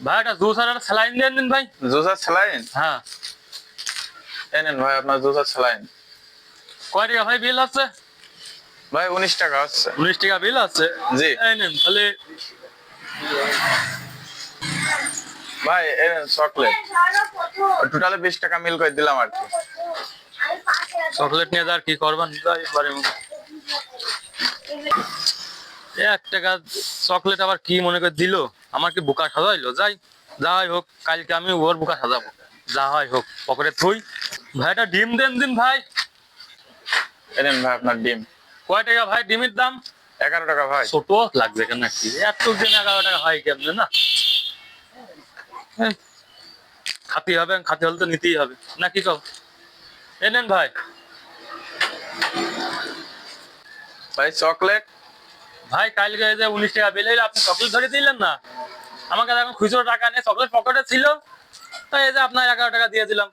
ভাই একটা জুস আর স্যালাইন দিয়ে দিন ভাই। জুসার স্যালাইন হ্যাঁ। এই নেন ভাই আপনার জুসার স্যালাইন কয় টাকা ভাই বিল আছে? ভাই উনিশ টাকা হচ্ছে। উনিশ টাকা বিল আছে? জি। এই নেন তাহলে ভাই এই নেন চকলেট। টোটালে বিশ টাকা মিল করে দিলাম আর কি। চকলেট নিয়ে আর কি করবেন? যাই বাড়ির এক টাকা চকলেট আবার কি মনে করে দিল? আমার কি বুকা সাজাইলো যাই যাই হোক কালকে আমি ওর বুকা সাজাবো। যা হয় হোক পকেটে থুই। ভাইটা ডিম দেন দিন ভাই। এই ভাই আপনার ডিম। কয় টাকা ভাই ডিমের দাম? এগারো টাকা ভাই। ছোট লাগছে কেন কি এত দিন এগারো টাকা হয় কেমনে না? খাতি হবে খাতি হলে তো নিতেই হবে। না কি কও? এ নেন ভাই। ভাই চকলেট ভাই, কালকে যে উনিশ টাকা বেলে হইল, আপনি চকলেট ধরে দিলেন না? আমাকে এখন খুচরো টাকা নেই চকলেট পকেটে ছিল। তাই এই যে আপনার এগারো টাকা দিয়ে দিলাম।